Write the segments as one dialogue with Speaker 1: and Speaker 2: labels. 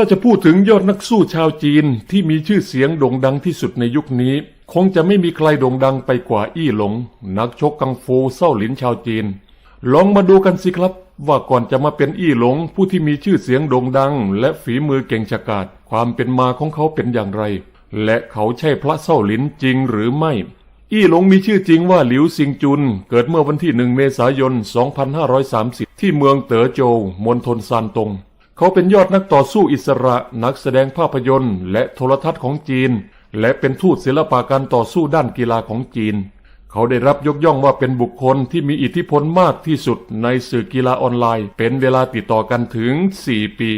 Speaker 1: ถ้าจะพูดถึงยอดนักสู้ชาวจีนที่มีชื่อเสียงโด่งดังที่สุดในยุคนี้ คงจะไม่มีใครโด่งดังไปกว่าอี้หลง นักชกกังฟูเศร้าหลินชาวจีน ลองมาดูกันสิครับ ว่าก่อนจะมาเป็นอี้หลงผู้ที่มีชื่อเสียงโด่งดัง และฝีมือเก่งฉกาจความเป็นมาของเขาเป็นอย่างไร และเขาใช่พระเศร้าหลินจริงหรือไม่ อี้หลงมีชื่อจริงว่าหลิวซิงจุน เกิดเมื่อวันที่หนึ่งเมษายน 2530 ที่เมืองเต๋อโจวมณฑลซานตง เขาเป็นยอดนักต่อสู้อิสระ นักแสดงภาพยนตร์ และโทรทัศน์ของจีน และเป็นทูตศิลปะการต่อสู้ด้านกีฬาของจีน เขาได้รับยกย่องว่าเป็นบุคคลที่มีอิทธิพลมากที่สุดในสื่อกีฬาออนไลน์ เป็นเวลาติดต่อกันถึง 4 ปี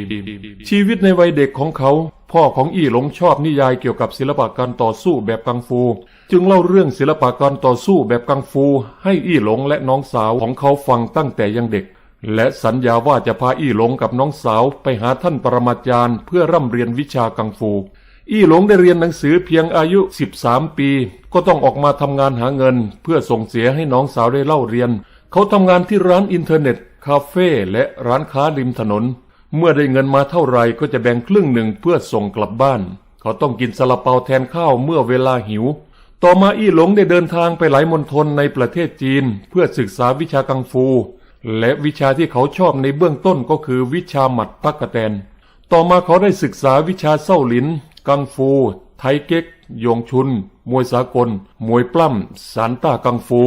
Speaker 1: ชีวิตในวัยเด็กของเขา พ่อของอี้หลงชอบนิยายเกี่ยวกับศิลปะการต่อสู้แบบกังฟู จึงเล่าเรื่องศิลปะการต่อสู้แบบกังฟู ให้อี้หลงและน้องสาวของเขาฟังตั้งแต่ยังเด็ก และสัญญาว่าจะพาอี้หลงกับน้องสาวไปหาท่านปรมาจารย์ เพื่อร่ำเรียนวิชากังฟู อี้หลงได้เรียนหนังสือเพียงอายุ 13 ปี ก็ต้องออกมาทำงานหาเงิน เพื่อส่งเสียให้น้องสาวได้เล่าเรียน เขาทำงานที่ร้านอินเทอร์เน็ต คาเฟ่และร้านค้าริมถนน เมื่อได้เงินมาเท่าไหร่ก็จะแบ่งครึ่งหนึ่งเพื่อส่งกลับบ้าน เขาต้องกินซาลาเปาแทนข้าวเมื่อเวลาหิว ต่อมาอี้หลงได้เดินทางไปหลายมณฑลในประเทศจีน เพื่อศึกษาวิชากังฟู และวิชาที่เขาชอบในเบื้องต้นก็คือวิชาหมัดตักกะแตน ต่อมาเขาได้ศึกษาวิชาเส้าหลิน กังฟู ไทเก๊กยงชุน มวยสากล มวยปล้ำสานต้ากังฟู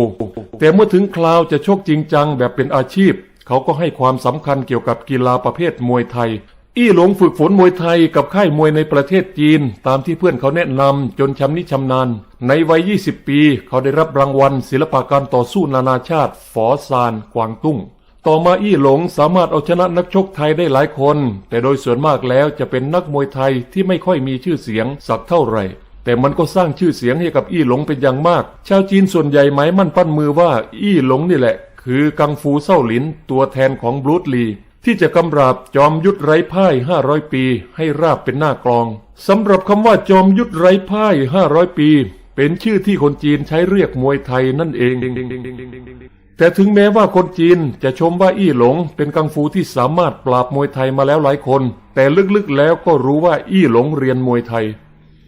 Speaker 1: แต่เมื่อถึงคราวจะโชคจริงจังแบบเป็นอาชีพ เขาก็ให้ความสำคัญเกี่ยวกับกีฬาประเภทมวยไทย อี้หลงฝึกฝนมวยไทยกับค่ายมวยในประเทศจีน ตามที่เพื่อนเขาแนะนำจนชำนิชำนาญ ในวัย 20 ปี เขาได้รับรางวัล ศิลปะการต่อสู้นานาชาติ ฝอซานกวางตุ้ง ต่อมาอี้หลงสามารถเอาชนะนักชกไทยได้หลายคน แต่โดยส่วนมากแล้วจะเป็นนักมวยไทยที่ไม่ค่อยมีชื่อเสียงสักเท่าไหร่แต่มันก็สร้างชื่อเสียงให้กับอี้หลงเป็นอย่างมาก ชาวจีนส่วนใหญ่หมายมั่นปั้นมือว่าอี้หลงนี่แหละ คือกังฟูเส้าหลินตัวแทนของบรูซลี ที่จะกำราบจอมยุทธไร้พ่าย500ปี ให้ราบเป็นหน้ากลองสำหรับคำว่าจอมยุทธไร้พ่าย500ปี เป็นชื่อที่คนจีนใช้เรียกมวยไทยนั่นเอง แต่ถึงแม้ว่าคนจีนจะชมว่าอี้หลง เป็นกังฟูที่สามารถปราบมวยไทยมาแล้วหลายคน แต่ลึกๆแล้วก็รู้ว่าอี้หลงเรียนมวยไทย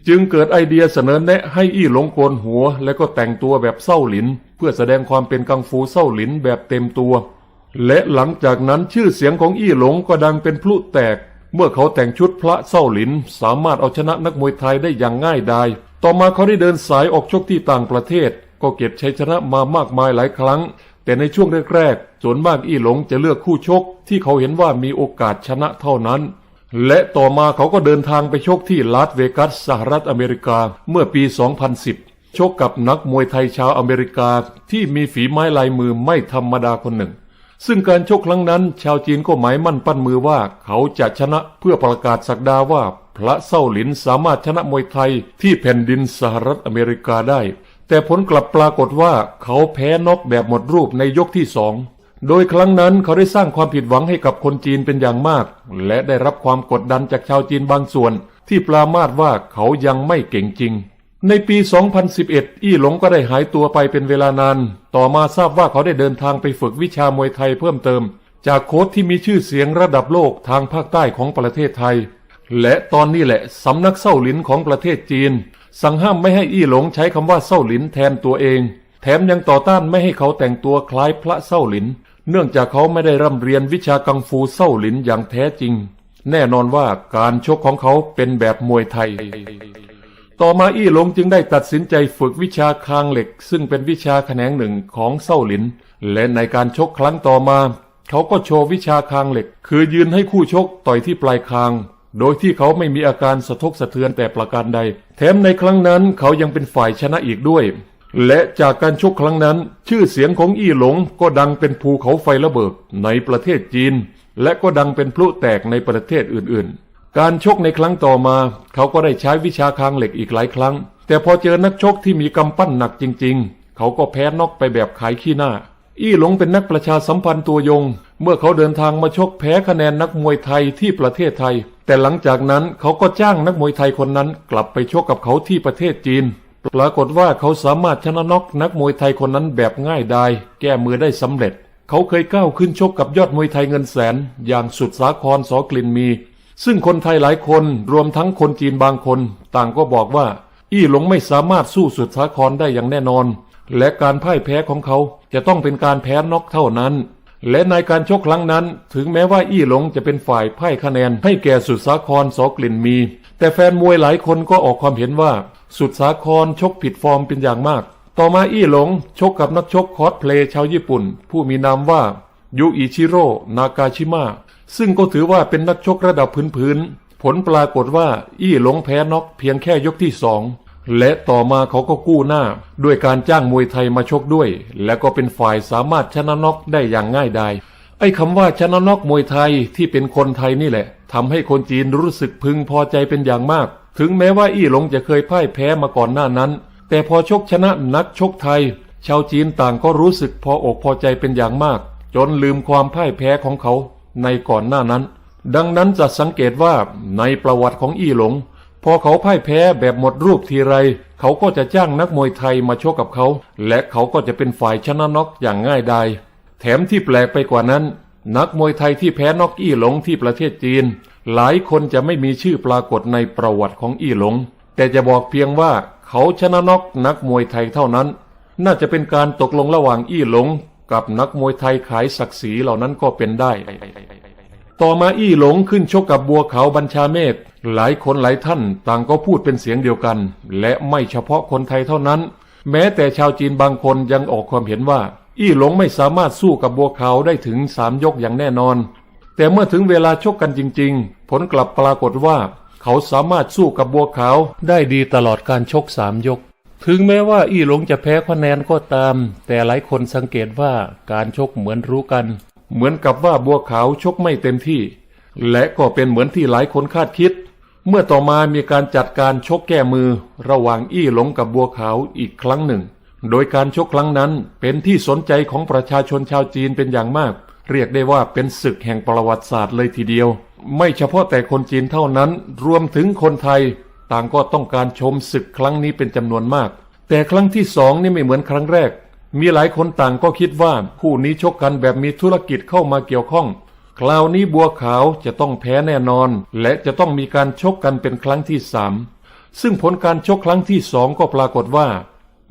Speaker 1: จึงเกิดไอเดียเสนอแนะให้อี้หลงโกนหัว แล้วก็แต่งตัวแบบเส้าหลิน เพื่อแสดงความเป็นกังฟูเส้าหลินแบบเต็มตัว และหลังจากนั้นชื่อเสียงของอี้หลงก็ดังเป็นพลุแตก เมื่อเขาแต่งชุดพระเส้าหลิน สามารถเอาชนะนักมวยไทยได้อย่างง่ายดาย ต่อมาเขาได้เดินสายออกชกที่ต่างประเทศ ก็เก็บชัยชนะมามากมายหลายครั้ง แต่ในช่วงแรกๆส่วนมากอี้หลงจะเลือกคู่ชก ที่เขาเห็นว่ามีโอกาสชนะเท่านั้น และต่อมาเขาก็เดินทางไปชกที่ลาสเวกัสสหรัฐอเมริกาเมื่อปี 2010ชกกับนักมวยไทยชาวอเมริกาที่มีฝีไม้ลายมือไม่ธรรมดาคนหนึ่ง ซึ่งการชกครั้งนั้น ชาวจีนก็หมายมั่นปั้นมือว่าเขาจะชนะเพื่อประกาศสักดาว่า พระเส้าหลินสามารถชนะมวยไทยที่แผ่นดินสหรัฐอเมริกาได้ แต่ผลกลับปรากฏว่าเขาแพ้น็อกแบบหมดรูปในยกที่สองโดยครั้งนั้นเขาได้สร้างความผิดหวังให้กับคนจีนเป็นอย่างมาก และได้รับความกดดันจากชาวจีนบางส่วน ที่ปรามาสว่าเขายังไม่เก่งจริง ในปี 2011 อี้หลงก็ได้หายตัวไปเป็นเวลานาน ต่อมาทราบว่าเขาได้เดินทางไปฝึกวิชามวยไทยเพิ่มเติม จากโค้ชที่มีชื่อเสียงระดับโลกทางภาคใต้ของประเทศไทย และตอนนี้แหละสำนักเส้าหลินของประเทศจีน สั่งห้ามไม่ให้อี้หลงใช้คำว่าเส้าหลินแทนตัวเอง แถมยังต่อต้านไม่ให้เขาแต่งตัวคล้ายพระเส้าหลิน เนื่องจากเขาไม่ได้ร่ำเรียนวิชากังฟูเส้าหลินอย่างแท้จริง แน่นอนว่าการชกของเขาเป็นแบบมวยไทย ต่อมาอี้หลงจึงได้ตัดสินใจฝึกวิชาคางเหล็ก ซึ่งเป็นวิชาแขนงหนึ่งของเส้าหลิน และในการชกครั้งต่อมา เขาก็โชว์วิชาคางเหล็ก คือยืนให้คู่ชกต่อยที่ปลายคาง โดยที่เขาไม่มีอาการสะทกสะเทือนแต่ประการใด แถมในครั้งนั้นเขายังเป็นฝ่ายชนะอีกด้วย และจากการชกครั้งนั้น ชื่อเสียงของอี้หลงก็ดังเป็นภูเขาไฟระเบิดในประเทศจีน และก็ดังเป็นพลุแตกในประเทศอื่นๆ การชกในครั้งต่อมา เขาก็ได้ใช้วิชาคางเหล็กอีกหลายครั้ง แต่พอเจอนักชกที่มีกำปั้นหนักจริง ๆ เขาก็แพ้นอกไปแบบขายขี้หน้า อี้หลงเป็นนักประชาสัมพันธ์ตัวยง เมื่อเขาเดินทางมาชกแพ้คะแนนนักมวยไทยที่ประเทศไทย แต่หลังจากนั้นเขาก็จ้างนักมวยไทยคนนั้นกลับไปชกกับเขาที่ประเทศจีน ปรากฏว่าเขาสามารถชนะน็อกนักมวยไทยคนนั้นแบบง่ายดายแก้มือได้สำเร็จ เขาเคยก้าวขึ้นชกกับยอดมวยไทยเงินแสน อย่างสุดสาครสอกลิ่นมี ซึ่งคนไทยหลายคนรวมทั้งคนจีนบางคน ต่างก็บอกว่า อี้หลงไม่สามารถสู้สุดสาครได้อย่างแน่นอน และการพ่ายแพ้ของเขาจะต้องเป็นการแพ้น็อกเท่านั้น และในการชกครั้งนั้น ถึงแม้ว่าอี้หลงจะเป็นฝ่ายพ่ายคะแนนให้แก่สุดสาครสอกลิ่นมี แต่แฟนมวยหลายคนก็ออกความเห็นว่า สุดสาครชกผิดฟอร์มเป็นอย่างมาก ต่อมาอี้หลงชกกับนักชกคอสเพลย์ชาวญี่ปุ่น ผู้มีนามว่ายูอิชิโร่นากาชิมะ ซึ่งก็ถือว่าเป็นนักชกระดับพื้นๆ ผลปรากฏว่าอี้หลงแพ้น็อกเพียงแค่ยกที่สองและต่อมาเขาก็กู้หน้า ด้วยการจ้างมวยไทยมาชกด้วย และก็เป็นฝ่ายสามารถชนะน็อกได้อย่างง่ายดายไอ้คำว่าชนะน็อกมวยไทยที่เป็นคนไทยนี่แหละทำให้คนจีนรู้สึกพึงพอใจเป็นอย่างมาก ถึงแม้ว่าอี้หลงจะเคยพ่ายแพ้มาก่อนหน้านั้น แต่พอชกชนะนักชกไทย ชาวจีนต่างก็รู้สึกพออกพอใจเป็นอย่างมาก จนลืมความพ่ายแพ้ของเขา ในก่อนหน้านั้น ดังนั้นจะสังเกตว่าในประวัติของอี้หลง พอเขาพ่ายแพ้แบบหมดรูปทีไร เขาก็จะจ้างนักมวยไทยมาชกกับเขา และเขาก็จะเป็นฝ่ายชนะน็อกอย่างง่ายดายแถมที่แปลกไปกว่านั้น นักมวยไทยที่แพ้น็อกอี้หลงที่ประเทศจีน หลายคนจะไม่มีชื่อปรากฏในประวัติของอี้หลง แต่จะบอกเพียงว่าเขาชนะน็อกนักมวยไทยเท่านั้น น่าจะเป็นการตกลงระหว่างอี้หลง กับนักมวยไทยขายศักดิ์ศรีเหล่านั้นก็เป็นได้ ต่อมาอี้หลงขึ้นชกกับบัวขาวบัญชาเมฆหลายคนหลายท่านต่างก็พูดเป็นเสียงเดียวกัน และไม่เฉพาะคนไทยเท่านั้น แม้แต่ชาวจีนบางคนยังออกความเห็นว่า อี้หลงไม่สามารถสู้กับบัวขาวได้ถึงสามยกอย่างแน่นอน แต่เมื่อถึงเวลาชกกันจริง ๆ ผลกลับปรากฏว่า เขาสามารถสู้กับบัวขาวได้ดีตลอดการชกสามยก ถึงแม้ว่าอี้หลงจะแพ้คะแนนก็ตาม แต่หลายคนสังเกตว่าการชกเหมือนรู้กัน เหมือนกับว่าบัวขาวชกไม่เต็มที่ และก็เป็นเหมือนที่หลายคนคาดคิด เมื่อต่อมามีการจัดการชกแก้มือ ระหว่างอี้หลงกับบัวขาวอีกครั้งหนึ่ง โดยการชกครั้งนั้นเป็นที่สนใจของประชาชนชาวจีนเป็นอย่างมาก เรียกได้ว่าเป็นศึกแห่งประวัติศาสตร์เลยทีเดียว ไม่เฉพาะแต่คนจีนเท่านั้น รวมถึงคนไทย ต่างก็ต้องการชมศึกครั้งนี้เป็นจำนวนมาก แต่ครั้งที่สองนี่ไม่เหมือนครั้งแรก มีหลายคนต่างก็คิดว่าคู่นี้ชกกันแบบมีธุรกิจเข้ามาเกี่ยวข้อง คราวนี้บัวขาวจะต้องแพ้แน่นอน และจะต้องมีการชกกันเป็นครั้งที่สามซึ่งผลการชกครั้งที่สองก็ปรากฏว่า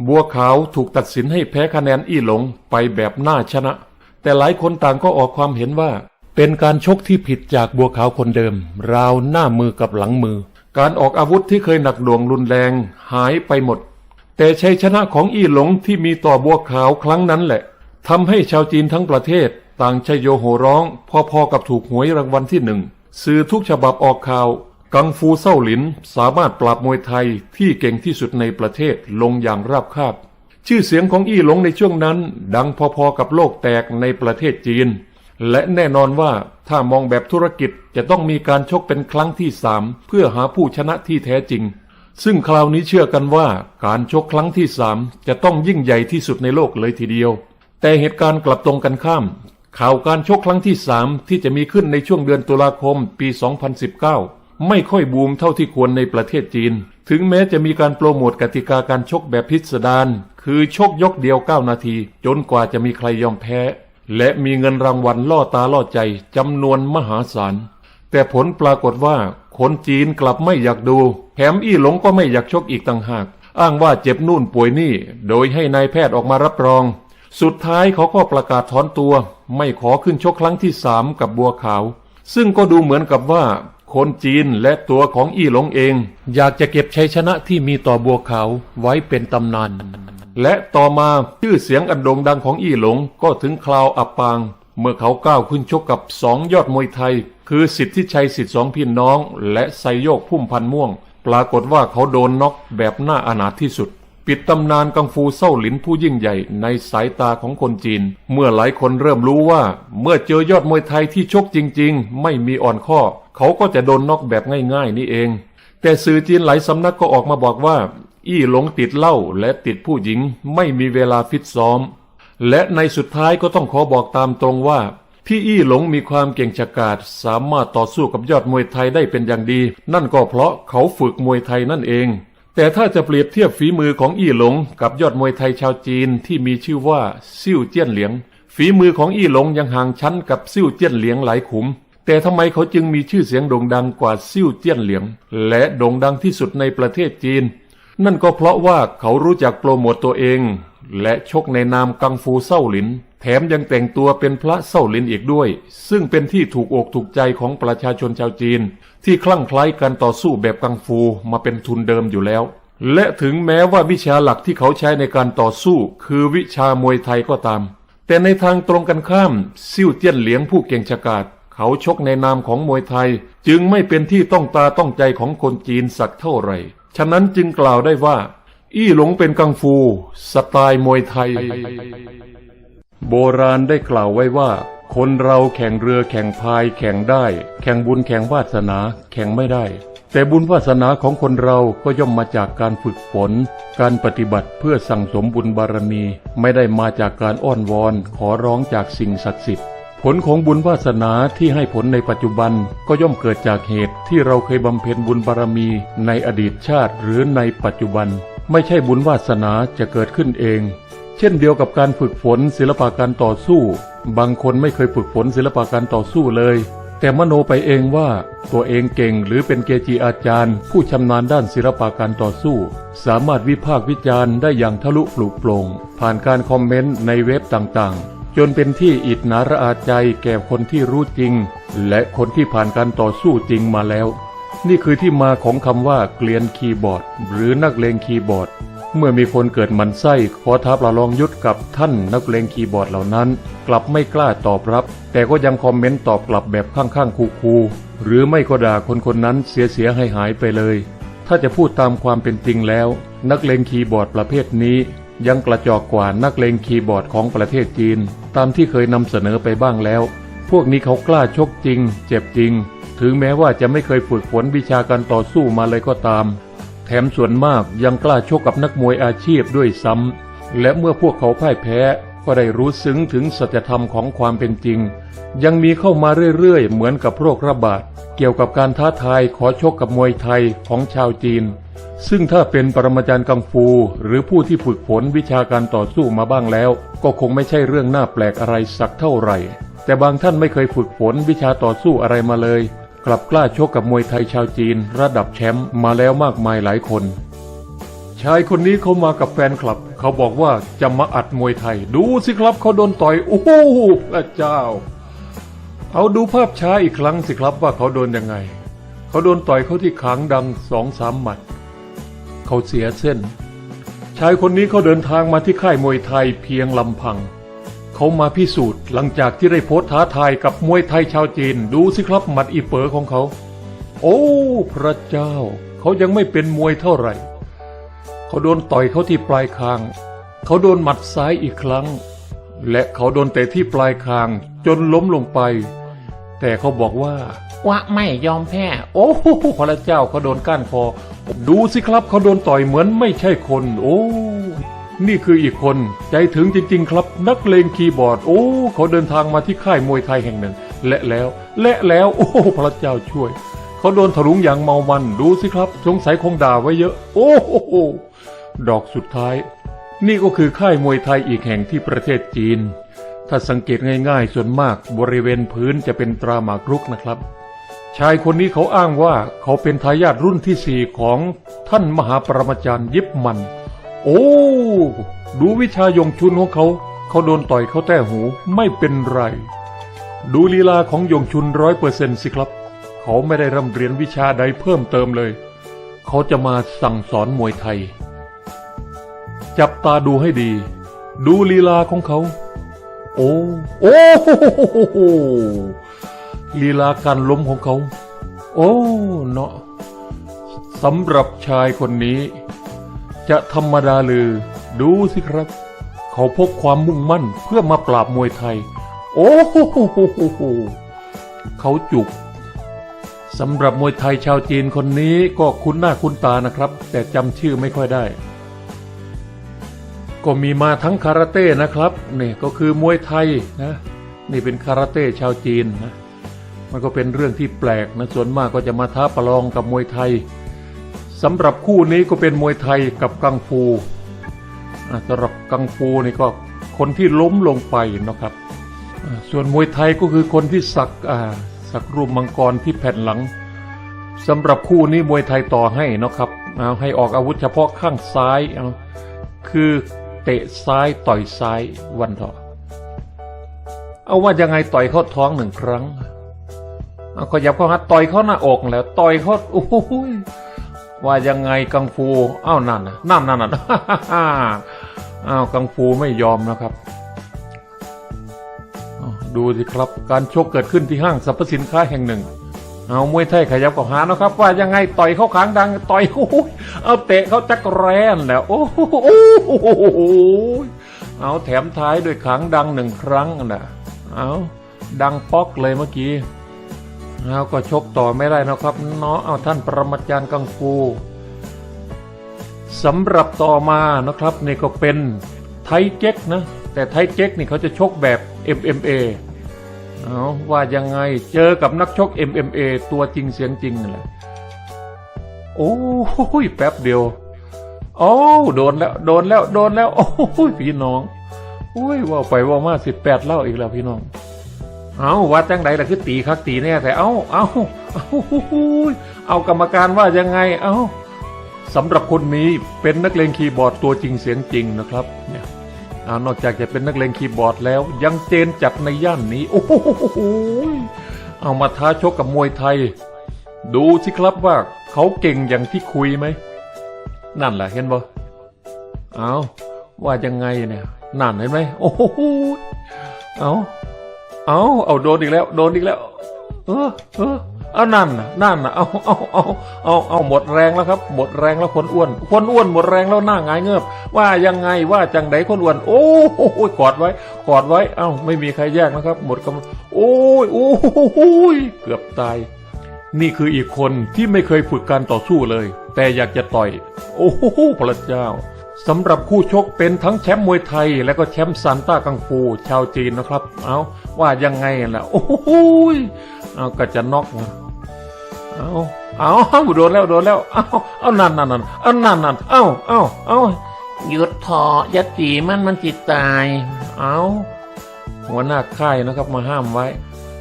Speaker 1: บัวขาวถูกตัดสินให้แพ้คะแนนอี้หลงไปแบบน่าชนะ แต่หลายคนต่างก็ออกความเห็นว่า เป็นการชกที่ผิดจากบัวขาวคนเดิม ราวหน้ามือกับหลังมือ การออกอาวุธที่เคยหนักหน่วงรุนแรงหายไปหมด แต่ชัยชนะของอี้หลงที่มีต่อบัวขาวครั้งนั้นแหละทำให้ชาวจีนทั้งประเทศต่างชัยโยโหร้อง พอๆกับถูกหวยรางวัลที่หนึ่งสื่อทุกฉบับออกข่าว กังฟูเซ่าหลินสามารถปราบมวยไทยที่เก่งที่สุดในประเทศลงอย่างราบคาบ ชื่อเสียงของอี้หลงในช่วงนั้น ดังพอๆกับโลกแตกในประเทศจีน และแน่นอนว่า ถ้ามองแบบธุรกิจจะต้องมีการชกเป็นครั้งที่สามเพื่อหาผู้ชนะที่แท้จริง ซึ่งคราวนี้เชื่อกันว่าการชกครั้งที่สามจะต้องยิ่งใหญ่ที่สุดในโลกเลยทีเดียว แต่เหตุการณ์กลับตรงกันข้าม ข่าวการชกครั้งที่สามที่จะมีขึ้นในช่วงเดือนตุลาคมปี 2019 ไม่ค่อยบูมเท่าที่ควรในประเทศจีน ถึงแม้จะมีการโปรโมทกติกาการชกแบบพิสดารคือชกยกเดียว 9 นาที จนกว่าจะมีใครยอมแพ้ และมีเงินรางวัลล่อตาล่อใจจำนวนมหาศาล แต่ผลปรากฏว่าคนจีนกลับไม่อยากดู แถมอี้หลงก็ไม่อยากชกอีกต่างหาก อ้างว่าเจ็บนู่นป่วยนี่ โดยให้นายแพทย์ออกมารับรอง สุดท้ายเขาก็ประกาศถอนตัว ไม่ขอขึ้นชกครั้งที่สามกับบัวขาว ซึ่งก็ดูเหมือนกับว่า คนจีนและตัวของอี้หลงเอง อยากจะเก็บชัยชนะที่มีต่อบัวขาวไว้เป็นตำนาน และต่อมาชื่อเสียงอันโด่งดังของอี้หลงก็ถึงคราวอับปาง เมื่อเขาก้าวขึ้นชกกับสองยอดมวยไทย คือสิทธิชัยสิทธิสองพี่น้อง และไซโยกพุ่มพันม่วง ปรากฏว่าเขาโดนน็อกแบบน่าอนาถที่สุด ปิดตำนานกังฟูเซ่าหลินผู้ยิ่งใหญ่ในสายตาของคนจีน เมื่อหลายคนเริ่มรู้ว่า เมื่อเจอยอดมวยไทยที่ชกจริง ๆ ไม่มีอ่อนข้อ เขาก็จะโดนน็อกแบบง่าย ๆ นี่เองแต่สื่อจีนหลายสำนักก็ออกมาบอกว่า อี้หลงติดเหล้าและติดผู้หญิงไม่มีเวลาฟิตซ้อม และในสุดท้ายก็ต้องขอบอกตามตรงว่าที่อี้หลงมีความเก่งฉกาจสามารถต่อสู้กับยอดมวยไทยได้เป็นอย่างดี นั่นก็เพราะเขาฝึกมวยไทยนั่นเอง แต่ถ้าจะเปรียบเทียบฝีมือของอี้หลง กับยอดมวยไทยชาวจีนที่มีชื่อว่าซิ่วเจี้ยนเหลียง ฝีมือของอี้หลงยังห่างชั้นกับซิ่วเจี้ยนเหลียงหลายขุมแต่ทำไมเขาจึงมีชื่อเสียงโด่งดังกว่าซิ่วเจี้ยนเหลียง และโด่งดังที่สุดในประเทศจีน นั่นก็เพราะว่าเขารู้จักโปรโมตตัวเอง และชกในนามกังฟูเส้าหลิน แถมยังแต่งตัวเป็นพระเส้าหลินอีกด้วย ซึ่งเป็นที่ถูกอกถูกใจของประชาชนชาวจีน ที่คลั่งไคล้การต่อสู้แบบกังฟูมาเป็นทุนเดิมอยู่แล้ว และถึงแม้ว่าวิชาหลักที่เขาใช้ในการต่อสู้ คือวิชามวยไทยก็ตาม แต่ในทางตรงกันข้ามซิ่วเจี้ยนเหลียงผู้เก่งฉกาจเขาชกในนามของมวยไทย จึงไม่เป็นที่ต้องตาต้องใจของคนจีนสักเท่าไหร่ ฉะนั้นจึงกล่าวได้ว่า อี้หลงเป็นกังฟู สไตล์มวยไทย โบราณได้กล่าวไว้ว่า คนเราแข่งเรือแข่งพายแข่งได้ แข่งบุญแข่งวาสนา แข่งไม่ได้ แต่บุญวาสนาของคนเราก็ย่อมมาจากการฝึกฝน การปฏิบัติเพื่อสั่งสมบุญบารมี ไม่ได้มาจากการอ้อนวอนขอร้องจากสิ่งศักดิ์สิทธิ์ ผลของบุญวาสนาที่ให้ผลในปัจจุบันก็ย่อมเกิดจากเหตุที่เราเคยบำเพ็ญบุญบารมีในอดีตชาติหรือในปัจจุบัน ไม่ใช่บุญวาสนาจะเกิดขึ้นเอง เช่นเดียวกับการฝึกฝนศิลปะการต่อสู้ บางคนไม่เคยฝึกฝนศิลปะการต่อสู้เลย แต่มโนไปเองว่าตัวเองเก่งหรือเป็นเกจิอาจารย์ ผู้ชำนาญด้านศิลปะการต่อสู้ สามารถวิพากษ์วิจารณ์ได้อย่างทะลุปลุกโปร่งผ่านการคอมเมนต์ในเว็บต่างๆ จนเป็นที่อิจนาระอาใจแก่คนที่รู้จริง และคนที่ผ่านการต่อสู้จริงมาแล้ว นี่คือที่มาของคำว่าเกลียนคีย์บอร์ด หรือนักเลงคีย์บอร์ด เมื่อมีคนเกิดมันไส้ขอท้าประลองยุทธกับท่านนักเลงคีย์บอร์ดเหล่านั้น กลับไม่กล้าตอบรับ แต่ก็ยังคอมเมนต์ตอบกลับแบบข้างๆคูๆหรือไม่ก็ด่าคนคนนั้นเสียเสียหายหายไปเลย ถ้าจะพูดตามความเป็นจริงแล้ว นักเลงคีย์บอร์ดประเภทนี้ ยังกระจอกกว่านักเลงคีย์บอร์ดของประเทศจีน ตามที่เคยนำเสนอไปบ้างแล้ว พวกนี้เขากล้าชกจริง เจ็บจริง ถึงแม้ว่าจะไม่เคยฝึกฝนวิชาการต่อสู้มาเลยก็ตาม แถมส่วนมากยังกล้าชกกับนักมวยอาชีพด้วยซ้ำและเมื่อพวกเขาพ่ายแพ้ก็ได้รู้ซึ้งถึงสัจธรรมของความเป็นจริง ยังมีเข้ามาเรื่อยๆ เหมือนกับโรคระบาดเกี่ยวกับการท้าทายขอชกกับมวยไทยของชาวจีน ซึ่งถ้าเป็นปรมาจารย์กังฟู หรือผู้ที่ฝึกฝนวิชาการต่อสู้มาบ้างแล้ว ก็คงไม่ใช่เรื่องน่าแปลกอะไรสักเท่าไหร่ แต่บางท่านไม่เคยฝึกฝนวิชาต่อสู้อะไรมาเลย กลับกล้าชกกับมวยไทยชาวจีน ระดับแชมป์มาแล้วมากมายหลายคน ชายคนนี้เขามากับแฟนคลับ เขาบอกว่าจะมาอัดมวยไทย ดูสิครับเขาโดนต่อยโอ้โหพระเจ้า เอาดูภาพช้าอีกครั้งสิครับว่าเขาโดนยังไง เขาโดนต่อยเขาที่ขางดังสองสามหมัด เขาเสียเส้น ชายคนนี้เขาเดินทางมาที่ค่ายมวยไทยเพียงลำพัง เขามาพิสูจน์หลังจากที่ได้โพสต์ท้าทายกับมวยไทยชาวจีน ดูสิครับหมัดอีเป๋อของเขา โอ้ พระเจ้า เขายังไม่เป็นมวยเท่าไหร่ เขาโดนต่อยเขาที่ปลายคาง เขาโดนหมัดซ้ายอีกครั้ง และเขาโดนเตะที่ปลายคางจนล้มลงไป แต่เขาบอกว่า ว่าไม่ยอมแพ้ โอ้โหพระเจ้าเขาโดนก้านคอ ดูสิครับเขาโดนต่อยเหมือนไม่ใช่คน โอ้ นี่คืออีกคน ใจถึงจริง ๆ ครับ นักเลงคีย์บอร์ด โอ้ เขาเดินทางมาที่ค่ายมวยไทยแห่งหนึ่ง และแล้ว และแล้ว โอ้พระเจ้าช่วย เขาโดนถลุงอย่างเมามันดูสิครับ สงสัยคงด่าไว้เยอะ โอ้โหดอกสุดท้าย นี่ก็คือค่ายมวยไทยอีกแห่งที่ประเทศจีน ถ้าสังเกตง่ายๆ ส่วนมากบริเวณพื้นจะเป็นตราหมากรุกนะครับ ชายคนนี้เขาอ้างว่าเขาเป็นทายาทรุ่นที่สี่ของท่านมหาปรมาจารย์ยิบมัน โอ้ ดูวิชายงชุนของเขา เขาโดนต่อยเขาแต้หูไม่เป็นไร ดูลีลาของยงชุนร้อยเปอร์เซ็นสิครับ เขาไม่ได้ร่ำเรียนวิชาใดเพิ่มเติมเลย เขาจะมาสั่งสอนมวยไทย จับตาดูให้ดี ดูลีลาของเขา โอ้ โอ้โห ลีลาการล้มของเขา โอ้เนาะสำหรับชายคนนี้ จะธรรมดาหรือดูสิครับ เขาพกความมุ่งมั่นเพื่อมาปราบมวยไทย โอ้โหเขาจุกสำหรับมวยไทยชาวจีนคนนี้ก็คุ้นหน้าคุ้นตานะครับ แต่จำชื่อไม่ค่อยได้ ก็มีมาทั้งคาราเต้นะครับนี่ก็คือมวยไทยนะ นี่เป็นคาราเต้ชาวจีนนะ มันก็เป็นเรื่องที่แปลกนะส่วนมากก็จะมาท้าประลองกับมวยไทยสำหรับคู่นี้ก็เป็นมวยไทยกับกังฟูสำหรับกังฟูนี่ก็คนที่ล้มลงไปนะครับ ส่วนมวยไทยก็คือคนที่สักสักรูปมังกรที่แผ่นหลังสำหรับคู่นี้มวยไทยต่อให้นะครับให้ออกอาวุธเฉพาะข้างซ้ายคือเตะซ้ายต่อยซ้ายวันเถาะเอาว่ายังไงต่อยเข้าท้องหนึ่งครั้ง เอาก็ยับเข้าหาต่อยเข้าหน้าอกแล้ว ต่อยเข้าโอ้โหยว่ายังไงกังฟูอ้าวนั่นน่ะนั่นนั่นน่ะอ้าวกังฟูไม่ยอมนะครับ ดูสิครับการชกเกิดขึ้นที่ห้างสรรพสินค้าแห่งหนึ่ง เอามวยไทยขยับเข้าหานะครับ ว่ายังไงต่อยเข้าขางดัง ต่อยโอ้โหเอาเตะเข้าจักแรนแล้วโอ้โหเอาแถมท้ายด้วยขางดังหนึ่งครั้งนะเอาดังป๊อกเลยเมื่อกี้ เอาก็ชกต่อไม่ได้นะครับเนาะเอาท่านประมาจารย์กังฟูสำหรับต่อมานะครับนี่ก็เป็นไทเก๊กนะ แต่ไทเก๊กนี่เขาจะชกแบบ MMA เอาว่ายังไงเจอกับนักชก MMA ตัวจริงเสียงจริงนั่นแหละโอ้ยแป๊บเดียวโอ้โดนแล้วโดนแล้วโดนแล้วโอ้ยพี่น้องโอ้ยว่าไปว่ามาสิบแปดเล่าอีกแล้วพี่น้อง เอาว่าจังใดล่ะคือตีคักตีแน่แต่เอาเอาเอาเอากรรมการว่ายังไงเอาสำหรับคนนี้เป็นนักเลงคีย์บอร์ดตัวจริงเสียงจริงนะครับเนี่ยนอกจากจะเป็นนักเลงคีย์บอร์ดแล้ว ยังเจนจัดในย่านนี้โอ้โหเอามาท้าชกกับมวยไทย ดูสิครับว่าเขาเก่งอย่างที่คุยไหมนั่นแหละเห็นบ่เอาว่ายังไงเนี่ยนั่นเห็นไหมโอ้โหเอา เอาเอาโดนอีกแล้ว โดนอีกแล้ว เออเออเอานั่นนะนั่นนะเอาเอาเอาเอาเอาหมดแรงแล้วครับ หมดแรงแล้วคนอ้วน คนอ้วนหมดแรงแล้วหน้าหงายเงือบ ว่ายังไงว่าจังไดคนอ้วน โอ้โหกอดไว้ กอดไว้ เอ้าไม่มีใครแยกนะครับ หมดกำลังโอ้ยโอ้โหเกือบตาย นี่คืออีกคนที่ไม่เคยฝึกการต่อสู้เลย แต่อยากจะต่อย โอ้โหพระเจ้าสำหรับคู่ชกเป็นทั้งแชมป์มวยไทย และก็แชมป์ซานต้ากังฟูชาวจีนนะครับ เอา ว่ายังไงล่ะ โอ้โหเอาก็จะน็อกนะเอาเอาโดนแล้วโดนแล้ว เอาเอานั่นนั่นนั่นเอานั่นนั่นเอาเอาเอา
Speaker 2: หยุดเถอะยัดจีมันมันจิตตาย
Speaker 1: เอาหัวหน้าค่ายนะครับมาห้ามไว้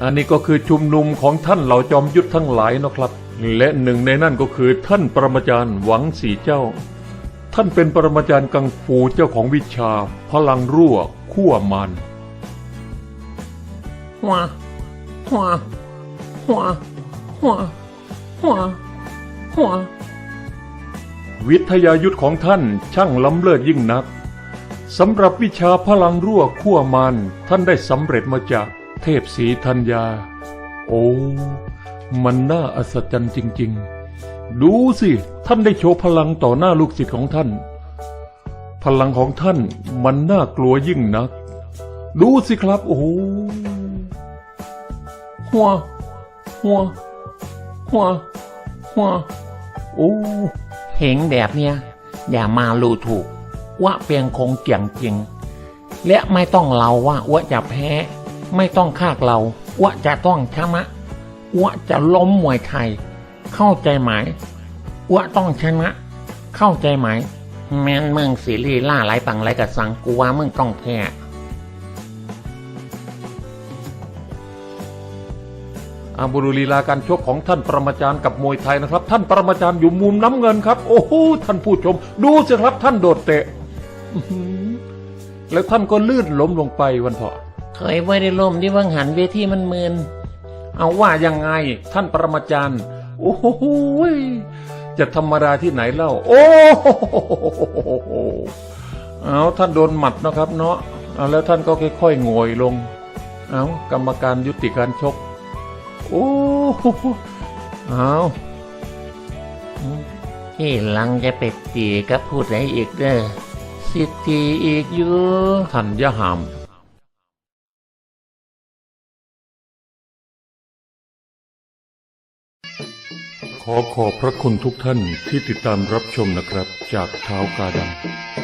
Speaker 1: อันนี้ก็คือชุมนุมของท่านเหล่าจอมยุทธทั้งหลายนะครับ และหนึ่งในนั่นก็คือท่านปรมาจารย์หวังสีเจ้า ท่านเป็นปรมาจารย์กังฟูเจ้าของวิชา พลังรั่วขั้วมัน
Speaker 2: หัวหัวหัวหัวหัวหัว
Speaker 1: วิทยายุทธของท่านช่างล้ำเลิศยิ่งนักสำหรับวิชาพลังรั่วขั้วมันท่านได้สำเร็จมาจากเทพศรีธัญญา โอ้ มันน่าอัศจรรย์จริง ๆ ดูสิ ท่านได้โชว์พลังต่อหน้าลูกศิษย์ของท่าน พลังของท่านมันน่ากลัวยิ่งนัก ดูสิครับ โอ้
Speaker 2: หัว หัว หัว หัว
Speaker 1: โอ้
Speaker 2: เห็นแบบเนี้ยอย่ามาลูถูกว่าเพียงคงเกี่ยงจริง และไม่ต้องเราว่าอ้วจะแพ้ ไม่ต้องคากเราอ้วจะต้องชนะอ้วจะล้มมวยไทย เข้าใจไหมอ้วต้องชนะ เข้าใจไหม แม้นเมืองสีรีล่าไรปังไรกับสังกูว่ามึงต้องแพ้
Speaker 1: อาบุรุลีลาการชกของท่านปรมาจารย์กับมวยไทยนะครับ ท่านปรมาจารย์อยู่มุมน้ำเงินครับ โอ้โหท่านผู้ชม ดูสิครับท่านโดดเตะอื้อหือแล้วท่านก็ลื่นล้มลงไปวันเถาะ
Speaker 2: เคยไว้ได้ล่มที่ว่างหันเวทีมันมืน
Speaker 1: เอาว่ายังไง ท่านปรมาจารย์ โอ้โหจะธรรมดาที่ไหนเล่า โอ้โหเอาท่านโดนหมัดนะครับ เนาะเอาแล้วท่านก็ค่อยๆโงอยลง เอากรรมการยุติการชกโอ้โหเอา
Speaker 2: ที่หลังจะเป็ดตีกับพูดอะไรอีกเด้อสิทธีอีกอยู่
Speaker 1: ท่านยะหามขอขอบพระคุณทุกท่านที่ติดตามรับชมนะครับจากเท้ากาดำ